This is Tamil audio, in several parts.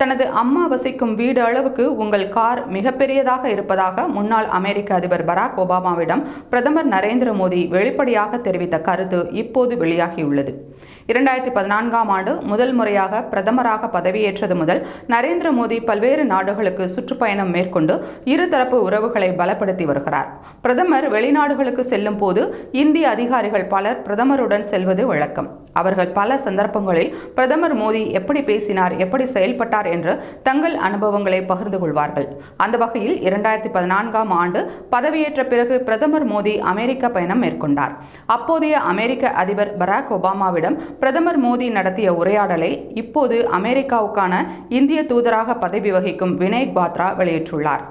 தனது அம்மா வசிக்கும் வீடு அளவுக்கு உங்கள் கார் மிகப்பெரியதாக இருப்பதாக முன்னாள் அமெரிக்க அதிபர் பராக் ஒபாமாவிடம் பிரதமர் நரேந்திர மோடி வெளிப்படையாக தெரிவித்த கருத்து இப்போது வெளியாகியுள்ளது. இரண்டாயிரத்தி பதினான்காம் ஆண்டு முதல் முறையாக பிரதமராக பதவியேற்றது முதல் நரேந்திர மோடி பல்வேறு நாடுகளுக்கு சுற்றுப்பயணம் மேற்கொண்டு இருதரப்பு உறவுகளை பலப்படுத்தி வருகிறார். பிரதமர் வெளிநாடுகளுக்கு செல்லும் போது இந்திய அதிகாரிகள் பலர் பிரதமருடன் செல்வது வழக்கம். அவர்கள் பல சந்தர்ப்பங்களில் பிரதமர் மோடி எப்படி பேசினார் எப்படி செயல்பட்டார் என்று தங்கள் அனுபவங்களை பகிர்ந்து கொள்வார்கள். அந்த வகையில் இரண்டாயிரத்தி பதினான்காம் ஆண்டு பதவியேற்ற பிறகு பிரதமர் மோடி அமெரிக்க பயணம் மேற்கொண்டார். அப்போதைய அமெரிக்க அதிபர் பராக் ஒபாமாவிடம் பிரதமர் மோடி நடத்திய உரையாடலை இப்போது அமெரிக்காவுக்கான இந்திய தூதராக பதவி வகிக்கும் வினய் பாத்ரா வெளியிட்டுள்ளார்.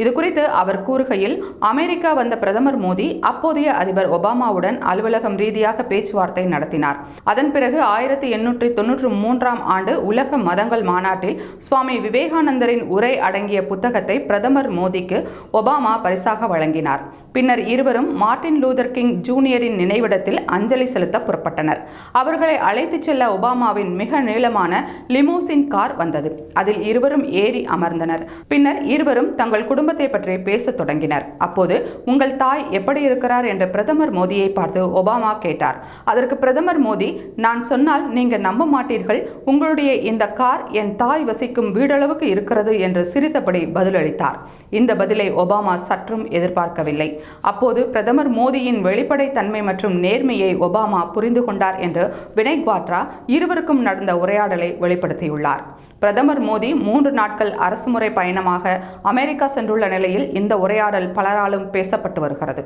இது குறித்து அவர் கூறுகையில் அமெரிக்கா வந்த பிரதமர் மோடி அப்போதைய அதிபர் ஒபாமாவுடன் அலுவலகம் ரீதியாக பேச்சுவார்த்தை நடத்தினார். அதன் பிறகு ஆயிரத்தி எண்ணூற்றி தொன்னூற்றி மூன்றாம் ஆண்டு உலக மதங்கள் மாநாட்டில் சுவாமி விவேகானந்தரின் உரை அடங்கிய புத்தகத்தை பிரதமர் மோடிக்கு ஒபாமா பரிசாக வழங்கினார். பின்னர் இருவரும் மார்ட்டின் லூதர் கிங் ஜூனியரின் நினைவிடத்தில் அஞ்சலி செலுத்த புறப்பட்டனர். அவர்களை அழைத்துச் செல்ல ஒபாமாவின் மிக நீளமான லிமோசின் கார் வந்தது. அதில் இருவரும் ஏறி அமர்ந்தனர். பின்னர் இருவரும் தங்கள் குடும்ப குடும்பத்தை பற்றி பேசத் தொடங்கினர். அப்போது உங்கள் தாய் எப்படி இருக்கிறார்? என்று பிரதமர் மோடியை பார்த்து ஒபாமா கேட்டார். அதற்கு பிரதமர் மோடி நான் சொன்னால் நீங்க நம்ப மாட்டீர்கள். உங்களுடைய இந்த கார் என் தாய் வசிக்கும் வீடளவுக்கு இருக்கிறது என்று சிரித்தபடி பதிலளித்தார். இந்த பதிலை ஒபாமா சற்றும் எதிர்பார்க்கவில்லை. அப்போது பிரதமர் மோடியின் வெளிப்படைத்தன்மை மற்றும் நேர்மையை ஒபாமா புரிந்து கொண்டார் என்று வினய் குவாட்ரா இருவருக்கும் நடந்த உரையாடலை வெளிப்படுத்தியுள்ளார். பிரதமர் மோடி மூன்று நாட்கள் அரசுமுறை பயணமாக அமெரிக்கா சென்றுள்ள நிலையில் இந்த உரையாடல் பலராலும் பேசப்பட்டு வருகிறது.